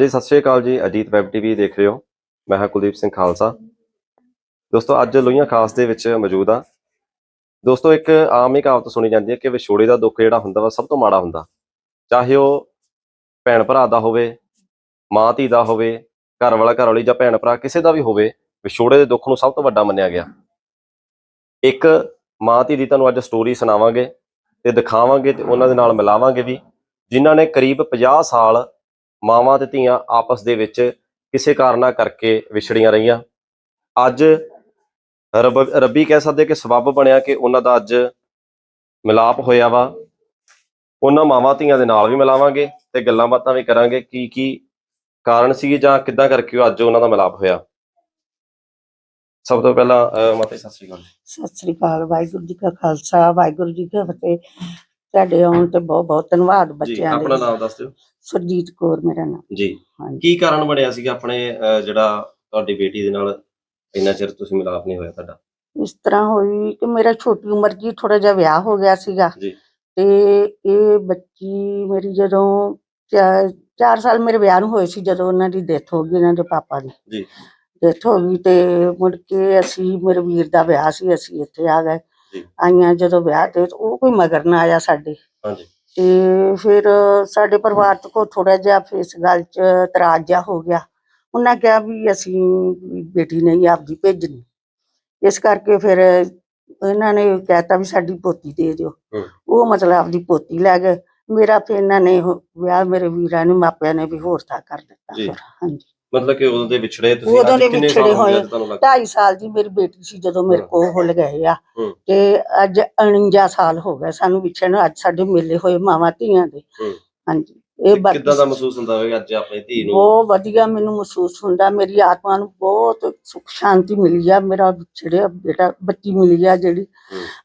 ਜੀ, ਸਤਿ ਸ਼੍ਰੀ ਅਕਾਲ ਜੀ, ਅਜੀਤ ਵੈਬ ਟੀਵੀ ਦੇਖ ਰਹੇ ਹੋ। ਮੈਂ ਹਾਂ ਕੁਲਦੀਪ ਸਿੰਘ ਖਾਲਸਾ। ਦੋਸਤੋ, ਅੱਜ ਲੋਹੀਆਂ ਖਾਸ ਦੇ ਵਿੱਚ ਮੌਜੂਦ ਆ ਦੋਸਤੋ, ਇੱਕ ਆਮ ਹੀ ਕਹਾਵਤ ਸੁਣੀ ਜਾਂਦੀ ਹੈ ਕਿ ਵਿਛੋੜੇ ਦਾ ਦੁੱਖ ਜਿਹੜਾ ਹੁੰਦਾ ਵਾ ਸਭ ਤੋਂ ਮਾੜਾ ਹੁੰਦਾ। ਚਾਹੇ ਉਹ ਭੈਣ ਭਰਾ ਦਾ ਹੋਵੇ, ਮਾਂ ਧੀ ਦਾ ਹੋਵੇ, ਘਰ ਵਾਲਾ, ਘਰ ਵਾਲੀ ਜਾਂ ਭੈਣ ਭਰਾ ਕਿਸੇ ਦਾ ਵੀ ਹੋਵੇ ਵਿਛੋੜੇ ਦੇ ਦੁੱਖ ਨੂੰ ਸਭ ਤੋਂ ਵੱਡਾ ਮੰਨਿਆ ਗਿਆ। ਇੱਕ ਮਾਂ ਧੀ ਦੀ ਤੁਹਾਨੂੰ ਅੱਜ ਸਟੋਰੀ ਸੁਣਾਵਾਂਗੇ ਤੇ ਦਿਖਾਵਾਂਗੇ ਤੇ ਉਹਨਾਂ ਦੇ ਨਾਲ ਮਿਲਾਵਾਂਗੇ ਵੀ, ਜਿਨ੍ਹਾਂ ਨੇ ਕਰੀਬ 50 ਸਾਲ ਮਾਵਾਂ ਤੇ ਧੀਆਂ ਆਪਸ ਦੇ ਵਿੱਚ ਕਿਸੇ ਕਾਰਨਾ ਕਰਕੇ ਵਿਛੜੀਆਂ ਰਹੀਆਂ। ਅੱਜ ਰੱਬ, ਰੱਬੀ ਕਹਿ ਸਕਦੇ ਕਿ ਸਬੱਬ ਬਣਿਆ ਕਿ ਉਹਨਾਂ ਦਾ ਅੱਜ ਮਿਲਾਪ ਹੋਇਆ ਵਾ। ਉਹਨਾਂ ਮਾਵਾਂ ਧੀਆਂ ਦੇ ਨਾਲ ਵੀ ਮਿਲਾਵਾਂਗੇ ਤੇ ਗੱਲਾਂ ਬਾਤਾਂ ਵੀ ਕਰਾਂਗੇ ਕੀ ਕੀ ਕਾਰਨ ਸੀ ਜਾਂ ਕਿੱਦਾਂ ਕਰਕੇ ਅੱਜ ਉਹਨਾਂ ਦਾ ਮਿਲਾਪ ਹੋਇਆ। ਸਭ ਤੋਂ ਪਹਿਲਾਂ, ਅਹ, ਮਾਤਾ ਜੀ, ਸਤਿ ਸ਼੍ਰੀ ਅਕਾਲ। ਸਤਿ ਸ੍ਰੀ ਅਕਾਲ, ਵਾਹਿਗੁਰੂ ਜੀ ਕਾ ਖਾਲਸਾ, ਵਾਹਿਗੁਰੂ ਜੀ ਕੀ ਫਤਿਹ। ਤੁਹਾਡੇ ਆਉਣ ਤੇ ਬਹੁਤ ਬਹੁਤ ਧੰਨਵਾਦ ਜੀ ਬੱਚਿਆਂ ਆਪਣਾ ਦੇ। ਨਾਮ ਦੱਸ ਦਿਓ। ਸੁਰਜੀਤ ਕੌਰ ਮੇਰਾ ਨਾਮ। ਜੀ। ਹਾਂਜੀ। ਕੀ ਕਾਰਨ ਬਣਿਆ ਸੀਗਾ ਆਪਣੇ ਅਹ, ਜਿਹੜਾ ਤੁਹਾਡੀ ਬੇਟੀ ਦੇ ਨਾਲ ਇੰਨਾ ਚਿਰ ਤੁਸੀਂ ਮਿਲਾਪ ਨਹੀਂ ਹੋਇਆ ਤੁਹਾਡਾ? ਇਸ ਤਰ੍ਹਾਂ ਹੋਈ ਕਿ ਮੇਰਾ ਛੋਟੀ ਉਮਰ 'ਚ ਹੀ ਥੋੜਾ ਜਿਹਾ ਵਿਆਹ ਹੋ ਗਿਆ ਸੀਗਾ। ਜੀ। ਤੇ ਇਹ ਬੱਚੀ ਮੇਰੀ ਜਦੋਂ 4 ਸਾਲ ਮੇਰੇ ਵਿਆਹ ਨੂੰ ਹੋਏ ਸੀ ਜਦੋਂ ਉਹਨਾਂ ਦੀ ਡੈਥ ਹੋ ਗਈ ਇਹਨਾਂ ਦੇ ਪਾਪਾ ਦੀ। ਜੀ। ਡੈਥ ਹੋ ਗਈ ਤੇ ਮੁੜ ਕੇ ਅਸੀਂ ਮੇਰੇ ਵੀਰ ਦਾ ਵਿਆਹ ਸੀ ਅਸੀਂ ਇੱਥੇ ਆ ਗਏ। ਆਈਆਂ ਜਦੋਂ ਵਿਆਹ ਤੇ ਤੇ ਉਹ ਕੋਈ ਮਗਰ ਨਾ ਆਇਆ ਸਾਡੇ। ਹਾਂਜੀ। ਤੇ ਫਿਰ ਸਾਡੇ ਪਰਿਵਾਰ ਚ ਕੋ ਥੋੜਾ ਜਿਹਾ ਇਸ ਗੱਲ ਚ ਇਤਰਾਜ਼ ਜਿਹਾ ਹੋ ਗਿਆ। ਉਹਨਾਂ ਕਿਹਾ ਵੀ ਅਸੀਂ ਵੀ ਬੇਟੀ ਨਹੀਂ ਆਪਦੀ ਭੇਜਣੀ। ਇਸ ਕਰਕੇ ਫਿਰ ਇਹਨਾਂ ਨੇ ਕਹਿਤਾ ਵੀ ਸਾਡੀ ਪੋਤੀ ਦੇ ਦਿਓ। ਉਹ ਮਤਲਬ ਆਪਦੀ ਪੋਤੀ ਲੈ ਗਏ। ਮੇਰਾ ਫਿਰ ਇਹਨਾਂ ਨੇ ਉਹ ਵਿਆਹ ਮੇਰੇ ਵੀਰਾਂ ਨੇ ਮਾਪਿਆਂ ਨੇ ਵੀ ਹੋਰ ਥਾਂ ਕਰ ਦਿੱਤਾ ਜੀ। ਫਿਰ। ਹਾਂਜੀ। ਮਤਲਬ ਕਿ ਉਦੋਂ ਦੇ ਵਿਛੜੇ ਤੁਸੀਂ ਉਦੋਂ ਅੱਜ ਦੇ ਕਿੰਨੇ ਵਿਛੜੇ ਸਾਲ ਹੋ ਗਏ ਹੋਏ। ਤੁਹਾਨੂੰ ਲੱਗਦਾ 2.5 ਸਾਲ ਦੀ ਮੇਰੀ ਬੇਟੀ ਸੀ ਜਦੋਂ ਮੇਰੇ। ਕੋਲ ਹੁੱਲ ਗਏ ਆ। ਤੇ ਅੱਜ 49 ਸਾਲ ਹੋ ਗਏ ਸਾਨੂੰ ਵਿਛੜੇ ਨੂੰ ਅੱਜ ਸਾਡੇ ਮੇਲੇ ਹੋਏ ਮਾਵਾਂ ਧੀਆਂ ਦੇ। ਹਾਂਜੀ ਇਹ ਬਾਕੀ ਕਿੱਦਾਂ ਦਾ ਮਹਿਸੂਸ ਹੁੰਦਾ ਹੋਵੇਗਾ ਅੱਜ ਆਪਣੀ ਧੀ ਨੂੰ ਬਹੁਤ ਵਧੀਆ ਮੈਨੂੰ ਮਹਿਸੂਸ ਹੁੰਦਾ ਮੇਰੀ ਆਤਮਾ ਨੂੰ ਬਹੁਤ ਸੁਖ ਸ਼ਾਂਤੀ ਮਿਲੀ ਆ ਮੇਰਾ ਵਿਛੜਿਆ ਬੇਟਾ ਬੱਚੀ ਮਿਲੀ ਆ ਜਿਹੜੀ।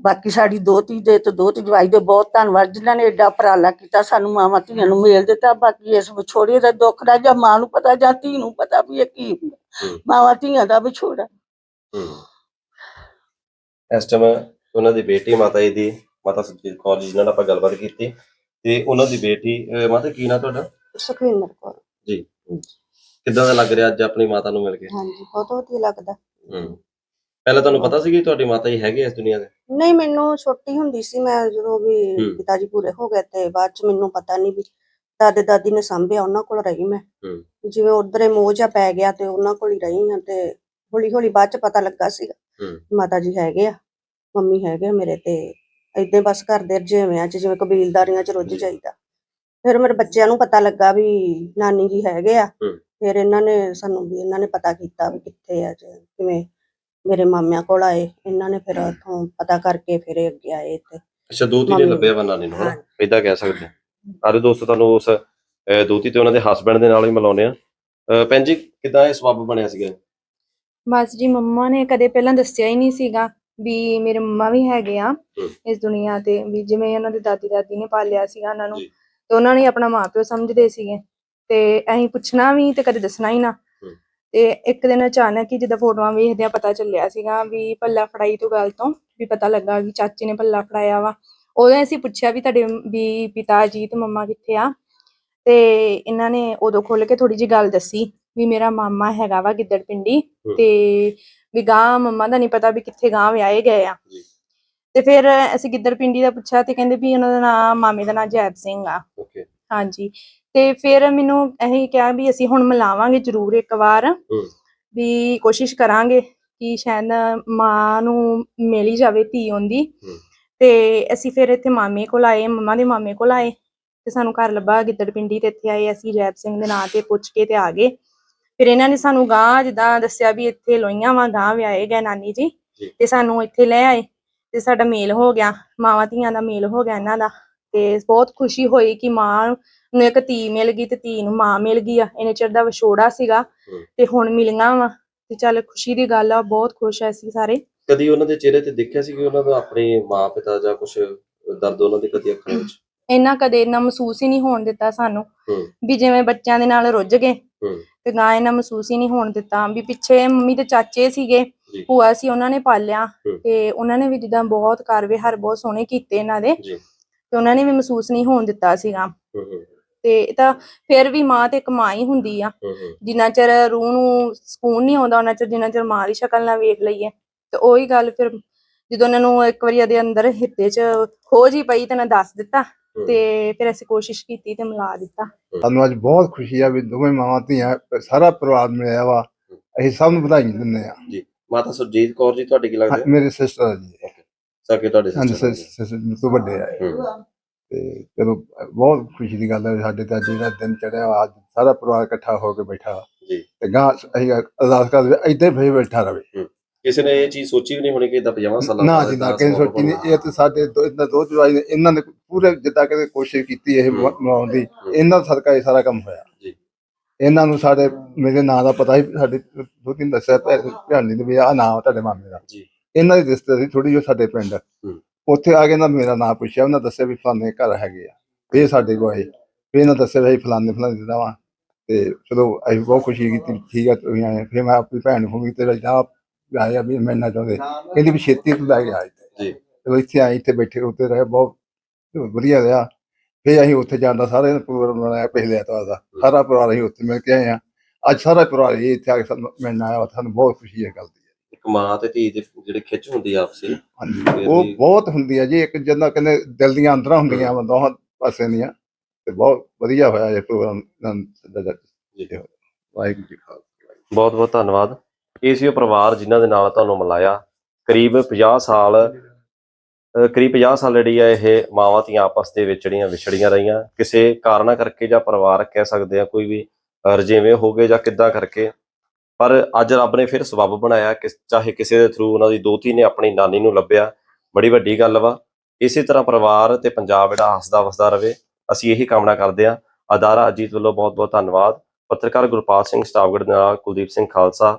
ਬਾਕੀ ਸਾਡੀ ਦੋਤੀ ਦੇ ਤੇ ਦੋਤੀ ਜਵਾਈ ਦੇ ਬਹੁਤ ਧੰਨਵਾਦ ਜਿਨ੍ਹਾਂ ਨੇ ਐਡਾ ਉਪਰਾਲਾ ਕੀਤਾ ਸਾਨੂੰ ਮਾਵਾਂ ਧੀਆਂ ਨੂੰ ਮੇਲ ਦਿੱਤਾ ਬਾਕੀ ਇਸ ਵਿਛੋੜੇ ਦਾ ਦੁੱਖ ਦਾ ਜਾਂ ਮਾਂ ਨੂੰ ਪਤਾ ਜਾਂ ਧੀ ਨੂੰ ਪਤਾ ਵੀ ਇਹ ਕੀ ਹੁੰਦਾ। ਮਾਵਾਂ ਧੀਆਂ ਦਾ ਵਿਛੋੜਾ। ਇਸ ਟਾਈਮ ਉਹਨਾਂ ਦੀ ਬੇਟੀ ਮਾਤਾ ਜੀ ਦੀ ਮਾਤਾ ਸੁਖਜੀਤ ਕੌਰ ਜੀ ਨਾਲ ਆਪਾਂ ਗੱਲਬਾਤ ਕੀਤੀ ਤੇ ਉਹਨਾਂ ਦੀ ਬੇਟੀ ਮਾਤਾ ਕੀ ਨਾਂ ਤੁਹਾਡਾ ਸੁਖਵਿੰਦਰ ਕੌਰ ਕਿੱਦਾਂ ਦਾ ਲੱਗ ਰਿਹਾ ਅੱਜ ਆਪਣੀ ਮਾਤਾ ਨੂੰ ਮਿਲ ਕੇ ਹਾਂਜੀ ਬਹੁਤ ਵਧੀਆ ਲੱਗਦਾ ਹਮ। ਪਹਿਲਾਂ ਤੁਹਾਨੂੰ ਪਤਾ ਸੀ ਕਿ ਤੁਹਾਡੀ ਮਾਤਾ ਜੀ ਹੈਗੇ ਇਸ ਦੁਨੀਆ ਦੇ ਨਹੀਂ ਮੈਨੂੰ ਛੋਟੀ ਹੁੰਦੀ ਸੀ ਮੈਂ ਜਦੋਂ ਵੀ ਹੂੰ। ਪਿਤਾ ਜੀ ਪੂਰੇ ਹੋ ਗਏ ਤੇ ਬਾਅਦ ਚ ਮੈਨੂੰ ਪਤਾ ਨਹੀਂ ਵੀ ਦਾਦੇ ਦਾਦੀ ਨੇ ਸਾਂਭਿਆ ਉਹਨਾਂ ਕੋਲ ਰਹੀ ਮੈਂ ਹੂੰ। ਜਿਵੇਂ ਉਧਰੇ ਮੋਹ ਜਿਹਾ ਪੈ ਗਿਆ ਤੇ ਉਹਨਾਂ ਕੋਲ ਹੀ ਰਹੀ ਹਾਂ ਤੇ ਹੌਲੀ ਹੌਲੀ ਬਾਅਦ ਚ ਪਤਾ ਲੱਗਾ ਸੀਗਾ ਹੂੰ। ਮਾਤਾ ਜੀ ਹੈਗੇ ਆ ਮੰਮੀ ਹੈਗੇ ਮੇਰੇ ਤੇ ਏਦਾਂ ਬਸ ਘਰ ਦੇ ਰਜੇਵਿਆਂ ਚ ਜਿਵੇਂ ਕਬੀਲਦਾਰੀਆਂ ਚ ਰੁੱਝ ਜੀ। ਜਾਈਦਾ ਫਿਰ ਮੇਰੇ ਬੱਚਿਆਂ ਨੂੰ ਪਤਾ ਲੱਗਾ ਵੀ ਨਾਨੀ ਜੀ ਹੈਗੇ ਆ ਹੂੰ। ਫਿਰ ਇਹਨਾਂ ਨੇ ਸਾਨੂੰ ਵੀ ਇਹਨਾਂ ਨੇ ਪਤਾ ਕੀਤਾ ਵੀ ਕਿੱਥੇ ਆ ਕਿਵੇਂ ਮੇਰੇ ਮਾਮਿਆਂ ਕੋਲ ਆਏ ਇਹਨਾਂ ਨੇ ਫਿਰ ਉੱਥੋਂ ਪਤਾ ਕਰਕੇ ਫਿਰ ਇਹ ਅੱਗੇ ਆਏ ਇੱਥੇ ਅੱਛਾ ਦੋਤੀ ਨੇ ਮੰਮੀ। ਲੱਭਿਆ ਵਾ ਨਾਨੀ ਨੂੰ ਹਨਾ ਹਾਂ। ਇਦਾਂ ਕਹਿ ਸਕਦੇ ਸਾਰੇ ਦੋਸਤੋ ਤੁਹਾਨੂੰ ਉਸ ਅਹ, ਦੋਤੀ ਤੇ ਉਹਨਾਂ ਦੇ ਹਸਬੰਡ ਦੇ ਨਾਲ ਵੀ ਮਿਲਾਉਂਦੇ ਆ ਅਹ, ਭੈਣ ਜੀ ਕਿੱਦਾਂ ਇਹ ਸਬੱਬ ਬਣਿਆ ਸੀਗਾ ਬਸ ਜੀ ਮੰਮਾ ਨੇ ਕਦੇ ਪਹਿਲਾਂ ਦੱਸਿਆ ਹੀ ਨਹੀਂ ਸੀਗਾ ਵੀ ਮੇਰੇ ਮੰਮਾ ਵੀ ਹੈਗੇ ਆ। ਇਸ ਦੁਨੀਆ ਤੇ ਵੀ ਜਿਵੇਂ ਉਹਨਾਂ ਦੇ ਦਾਦੀ ਦਾਦੀ ਨੇ ਪਾਲਿਆ ਸੀਗਾ ਉਹਨਾਂ ਨੂੰ। ਤੇ ਉਹਨਾਂ ਨੇ ਆਪਣਾ ਮਾਪਿਓ ਸਮਝਦੇ ਸੀਗੇ ਤੇ ਅਸੀਂ ਪੁੱਛਣਾ ਵੀ ਤੇ ਕਦੇ ਦੱਸਣਾ ਹੀ ਨਾ। ਤੇ ਇੱਕ ਦਿਨ ਅਚਾਨਕ ਹੀ ਜਦੋਂ ਫੋਟੋਆਂ ਵੇਖਦੇ ਆ ਪਤਾ ਚੱਲਿਆ ਸੀਗਾ ਵੀ ਪੱਲਾ ਫੜਾਈ ਤੋਂ ਗੱਲ ਤੋਂ ਵੀ ਪਤਾ ਲੱਗਾ ਵੀ ਚਾਚੇ ਨੇ ਪੱਲਾ ਫੜਾਇਆ ਵਾ ਉਦੋਂ ਅਸੀਂ ਪੁੱਛਿਆ ਵੀ ਤੁਹਾਡੇ ਵੀ ਪਿਤਾ ਜੀ ਤੇ ਮੰਮਾ ਕਿੱਥੇ ਆ ਤੇ ਇਹਨਾਂ ਨੇ ਉਦੋਂ ਖੁੱਲ ਕੇ ਥੋੜੀ ਜੀ ਗੱਲ ਦੱਸੀ ਵੀ ਮੇਰਾ ਮਾਮਾ ਹੈਗਾ ਵਾ ਗਿੱਦੜ ਪਿੰਡੀ। ਤੇ ਵੀ ਗਾਂ ਮੰਮਾ ਦਾ ਨਹੀਂ ਪਤਾ ਵੀ ਕਿੱਥੇ ਗਾਂ ਵਿਆਹੇ ਗਏ ਆ। ਤੇ ਫਿਰ ਅਸੀਂ ਗਿੱਦੜ ਪਿੰਡੀ ਦਾ ਪੁੱਛਿਆ ਤੇ ਕਹਿੰਦੇ ਵੀ ਉਹਨਾਂ ਦਾ ਨਾਮ ਮਾਮੇ ਦਾ ਨਾਮ ਜੈਬ ਸਿੰਘ ਆ। ਓਕੇ। ਹਾਂਜੀ। ਤੇ ਫਿਰ ਮੈਨੂੰ ਇਹੀ ਕਿਹਾ ਵੀ ਅਸੀਂ ਹੁਣ ਮਿਲਾਵਾਂਗੇ ਜ਼ਰੂਰ ਇੱਕ ਵਾਰ। ਵੀ ਕੋਸ਼ਿਸ਼ ਕਰਾਂਗੇ ਕਿ ਸ਼ਾਇਦ ਮਾਂ ਨੂੰ ਮਿਲ ਹੀ ਜਾਵੇ ਧੀ ਹੁੰਦੀ ਹਮ। ਤੇ ਅਸੀਂ ਫਿਰ ਇੱਥੇ ਮਾਮੇ ਕੋਲ ਆਏ ਮੰਮਾ ਦੇ ਮਾਮੇ ਕੋਲ ਆਏ। ਤੇ ਸਾਨੂੰ ਘਰ ਲੱਭਾ ਗਿੱਦੜ ਪਿੰਡੀ ਤੇ ਇੱਥੇ ਆਏ ਅਸੀਂ ਜੈਬ ਸਿੰਘ ਦੇ ਨਾਂ ਤੇ ਪੁੱਛ ਕੇ ਤੇ ਆ ਗਏ। ਫਿਰ ਇਹਨਾਂ ਨੇ ਸਾਨੂੰ ਗਾਂ ਜਿੱਦਾਂ ਦੱਸਿਆ ਵੀ ਇੱਥੇ ਲੋਈਆਂ ਵਾਂ ਗਾਂ ਵਿਆਹੇ ਗਏ ਨਾਨੀ ਜੀ। ਤੇ ਸਾਨੂੰ ਇੱਥੇ ਲੈ ਆਏ ਤੇ ਸਾਡਾ ਮੇਲ ਹੋ ਗਿਆ ਮਾਵਾਂ ਧੀਆਂ ਦਾ ਮੇਲ ਹੋ ਗਿਆ ਇਹਨਾਂ ਦਾ ਤੇ ਬਹੁਤ ਖੁਸ਼ੀ ਹੋਈ ਕਿ ਮਾਂ ਨੂੰ ਇੱਕ ਧੀ ਮਿਲ ਗਈ ਤੇ ਧੀ ਨੂੰ ਮਾਂ ਮਿਲ ਗਈ ਆ ਇਹਨੇ ਚਿਰ ਦਾ ਵਿਛੋੜਾ ਸੀਗਾ। ਤੇ ਹੁਣ ਮਿਲੀਆਂ ਵਾ ਤੇ ਚੱਲ ਖੁਸ਼ੀ ਦੀ ਗੱਲ ਆ ਬਹੁਤ ਖੁਸ਼ ਐ ਅਸੀਂ ਸਾਰੇ ਕਦੀ ਉਹਨਾਂ ਦੇ ਚਿਹਰੇ ਤੇ ਦੇਖਿਆ ਸੀ ਕਿ ਉਹਨਾਂ ਦਾ ਆਪਣੇ ਮਾਂ ਪਿਤਾ ਜਾਂ ਕੁਝ ਦਰਦ ਉਹਨਾਂ ਦੀ ਕਦੀ ਅੱਖਾਂ ਵਿੱਚ ਇੰਨਾ ਕਦੇ ਇੰਨਾ ਮਹਿਸੂਸ ਹੀ ਨਹੀਂ ਹੋਣ ਦਿੱਤਾ ਸਾਨੂੰ। ਵੀ ਜਿਵੇਂ ਬੱਚਿਆਂ ਦੇ ਨਾਲ ਰੁੱਝ ਗਏ। ਤੇ ਗਾਂ ਇਹਨਾਂ ਮਹਿਸੂਸ ਹੀ ਨਹੀਂ ਹੋਣ ਦਿੱਤਾ। ਵੀ ਪਿੱਛੇ ਮੰਮੀ ਦੇ ਚਾਚੇ ਸੀਗੇ। ਭੂਆ ਸੀ ਉਹਨਾਂ ਨੇ ਪਾਲਿਆ। ਤੇ ਉਹਨਾਂ ਨੇ ਵੀ ਜਿੱਦਾਂ ਬਹੁਤ ਕਰ ਵਿਹਾਰ ਬਹੁਤ ਸੋਹਣੇ ਕੀਤੇ ਇਹਨਾਂ ਦੇ। ਤੇ ਉਹਨਾਂ ਨੇ ਵੀ ਮਹਿਸੂਸ ਨਹੀਂ ਹੋਣ ਦਿੱਤਾ ਸੀਗਾ। ਤੇ ਇਹ ਤਾਂ ਫਿਰ ਵੀ ਮਾਂ ਤੇ ਇੱਕ ਮਾਂ ਹੀ ਹੁੰਦੀ ਆ। ਜਿੰਨਾ ਚਿਰ ਰੂਹ ਨੂੰ ਸਕੂਨ ਨਹੀਂ ਆਉਂਦਾ ਉਹਨਾਂ ਚਿਰ ਜਿੰਨਾ ਚਿਰ ਮਾਂ ਦੀ ਸ਼ਕਲ ਨਾਲ ਵੇਖ ਲਈਏ। ਤੇ ਉਹੀ ਗੱਲ ਫਿਰ ਜਦੋਂ ਉਹਨਾਂ ਨੂੰ ਇੱਕ ਵਾਰੀ ਇਹਦੇ ਅੰਦਰ ਹਿੱਤੇ 'ਚ ਖੋਜ ਹੀ ਪਈ ਤੇ ਮੈਂ ਦੱਸ ਦਿੱਤਾ। ਤੇ ਫਿਰ ਅਸੀਂ ਕੋਸ਼ਿਸ਼ ਕੀਤੀ ਤੇ ਮਿਲਾ ਦਿੱਤਾ। ਸਾਨੂੰ ਅੱਜ ਬਹੁਤ ਖੁਸ਼ੀ ਆ ਵੀ ਦੋਵੇਂ ਮਾਵਾਂ ਧੀਆਂ ਸਾਰਾ ਪਰਿਵਾਰ ਮਿਲਿਆ ਵਾ। ਅਸੀਂ ਸਭ ਨੂੰ ਵਧਾਈ ਦਿੰਦੇ ਆ। ਮਾਤਾ ਸੁਰਜੀਤ ਕੌਰ ਜੀ ਤੁਹਾਡੇ ਕੀ ਲੱਗਦੇ ਮੇਰੇ ਸਿਸਟਰ ਜੀ। ਸਕੇ ਤੁਹਾਡੇ ਹਾਂਜੀ ਸਿਸਟਰ ਤੋਂ ਵੱਡੇ ਆ। ਤੇ ਚਲੋ ਬਹੁਤ ਖੁਸ਼ੀ ਦੀ ਗੱਲ ਹੈ ਸਾਡੇ ਤੇ ਅੱਜ ਜਿਹੜਾ ਦਿਨ ਚੜਿਆ ਅੱਜ ਸਾਰਾ ਪਰਿਵਾਰ ਇਕੱਠਾ ਹੋ ਕੇ ਬੈਠਾ ਵਾ। ਜੀ। ਤੇ ਗਾਂ ਅਸੀਂ ਅਰਦਾਸ ਕਰਦੇ ਇੱਥੇ ਫੇਰ ਬੈਠਾ ਰਵੇ। ਕਿਸੇ ਨੇ ਇਹ ਚੀਜ਼ ਸੋਚੀ ਵੀ ਨਹੀਂ ਹੋਣੀ ਕਿ ਇਦਾਂ 50 ਸਾਲਾਂ ਨਾ ਜੀ ਨਾ ਕਿਸੇ ਸੋਚੀ ਨਹੀਂ। ਇਹ ਤੇ ਸਾਡੇ ਦੋ ਇਹਨਾਂ ਦੋ ਜਵਾਈ ਨੇ ਇਹਨਾਂ ਨੇ ਪੂਰੇ ਜਿੱਦਾਂ ਕਿ ਕੋਸ਼ਿਸ਼ ਕੀਤੀ ਇਹ ਹੂੰ। ਬਣਾਉਣ ਦੀ ਇਹਨਾਂ ਦਾ ਸਦਕਾ ਇਹ ਸਾਰਾ ਕੰਮ ਹੋਇਆ ਜੀ। ਇਹਨਾਂ ਨੂੰ ਸਾਡੇ ਮੇਰੇ ਨਾਂ ਦਾ ਪਤਾ ਸੀ ਸਾਡੇ ਦੋ ਤਿੰਨ ਦੱਸਿਆ ਭੈਣ ਜੀ ਨੇ ਵੀ ਆਹ ਨਾਮ ਤੁਹਾਡੇ ਮਾਮੇ ਦਾ ਜੀ। ਇਹਨਾਂ ਦੀ ਰਿਸ਼ਤੇਦਾਰੀ ਥੋੜੀ ਜਿਹੀ ਸਾਡੇ ਪਿੰਡ ਹੂੰ। ਉੱਥੇ ਆ ਕੇ ਨਾ ਮੇਰਾ ਨਾਮ ਪੁੱਛਿਆ ਉਹਨਾਂ ਦੱਸਿਆ ਵੀ ਫਲਾਣੇ ਘਰ ਹੈਗੇ ਆ ਫੇਰ ਸਾਡੇ ਕੋਲ ਆਏ ਫੇਰ ਇਹਨਾਂ ਦੱਸਿਆ ਵੀ ਫਲਾਣੇ ਫਲਾਣੇ ਦਾ ਵਾ ਤੇ ਚਲੋ ਅਸੀਂ ਬਹੁਤ ਖੁਸ਼ੀ ਕੀਤੀ ਠੀਕ ਆ ਤੁਸੀਂ ਆਏ ਫਿਰ ਮੈਂ ਆਪਣੀ ਭੈਣ ਨੂੰ ਫੋਨ ਕੀਤਾ ਵੀ ਜਾ ਆਇਆ ਵੀ ਮਿਲਣਾ ਚਾਹੁੰਦੇ ਕਹਿੰਦੀ ਵੀ ਛੇਤੀ ਤੂੰ ਲੈ ਕੇ ਆ ਇੱਥੇ। ਜੀ। ਚਲੋ ਇੱਥੇ ਆਏ ਇੱਥੇ ਬੈਠੇ ਉੱਤੇ ਰਹੇ ਬਹੁਤ ਵਧੀਆ ਰਿਹਾ। ਫਿਰ ਅਸੀਂ ਉੱਥੇ ਜਾਣ ਦਾ ਸਾਰੇ ਪ੍ਰੋਗਰਾਮ ਬਣਾਇਆ ਪਹਿਲੇ ਐਤਵਾਰ ਦਾ। ਸਾਰਾ ਪਰਿਵਾਰ ਅਸੀਂ ਉੱਥੇ ਮਿਲ ਕੇ ਆਏ ਆ ਅੱਜ ਸਾਰਾ ਪਰਿਵਾਰ ਹੀ ਇੱਥੇ ਆ ਕੇ ਸਾਨੂੰ ਮਿਲਣ ਆਇਆ ਵਾ, ਸਾਨੂੰ ਬਹੁਤ ਖੁਸ਼ੀ ਹੈ ਗੱਲ ਦੀ। ਇੱਕ ਮਾਂ ਤੇ ਧੀ ਦੇ ਜਿਹੜੇ ਖਿੱਚ ਹੁੰਦੀ ਆ ਆਪਸੀ। ਹਾਂਜੀ। ਉਹ ਬਹੁਤ ਹੁੰਦੀ ਹੈ ਜੀ ਇੱਕ ਜਿੱਦਾਂ ਕਹਿੰਦੇ ਦਿਲ ਦੀਆਂ ਅੰਦਰਾਂ ਹੁੰਦੀਆਂ ਵਾ ਦੋਹਾਂ ਪਾਸੇ ਦੀਆਂ। ਤੇ ਬਹੁਤ ਵਧੀਆ ਹੋਇਆ ਇਹ ਪ੍ਰੋਗਰਾਮ। ਜੀ। ਵਾਹਿਗੁਰੂ ਜੀ ਖਾਲਸਾ। ਬਹੁਤ ਬਹੁਤ ਧੰਨਵਾਦ। ਇਹ ਸੀ ਉਹ ਪਰਿਵਾਰ ਜਿਨ੍ਹਾਂ ਦੇ ਨਾਲ ਤੁਹਾਨੂੰ ਮਿਲਾਇਆ। ਕਰੀਬ 50 ਸਾਲ ਕਰੀਬ 50 ਸਾਲ ਜਿਹੜੀ ਆ ਇਹ ਮਾਵਾਂ ਧੀਆਂ ਆਪਸ ਦੇ ਵਿੱਚ ਜਿਹੜੀਆਂ ਵਿਛੜੀਆਂ ਰਹੀਆਂ। ਕਿਸੇ ਕਾਰਨਾਂ ਕਰਕੇ ਜਾਂ ਪਰਿਵਾਰ ਕਹਿ ਸਕਦੇ ਆ, ਕੋਈ ਵੀ ਰਜੇਵੇਂ ਹੋ ਗਏ ਜਾਂ ਕਿੱਦਾਂ ਕਰਕੇ। ਪਰ ਅੱਜ ਰੱਬ ਨੇ ਫਿਰ ਸਬੱਬ ਬਣਾਇਆ ਕਿ ਚਾਹੇ ਕਿਸੇ ਦੇ ਥਰੂ ਉਹਨਾਂ ਦੀ ਦੋਤੀ ਨੇ ਆਪਣੀ ਨਾਨੀ ਨੂੰ ਲੱਭਿਆ, ਬੜੀ ਵੱਡੀ ਗੱਲ ਵਾ। ਇਸੇ ਤਰ੍ਹਾਂ ਪਰਿਵਾਰ ਤੇ ਪੰਜਾਬ ਜਿਹੜਾ ਹੱਸਦਾ ਵਸਦਾ ਰਵੇ, ਅਸੀਂ ਇਹੀ ਕਾਮਨਾ ਕਰਦੇ ਆ। ਅਦਾਰਾ ਅਜੀਤ ਵੱਲੋਂ ਬਹੁਤ ਬਹੁਤ ਧੰਨਵਾਦ। ਪੱਤਰਕਾਰ ਗੁਰਪਾਲ ਸਿੰਘ ਸਟਾਫਗੜ੍ਹ ਦੇ ਨਾਲ ਕੁਲਦੀਪ ਸਿੰਘ ਖਾਲਸਾ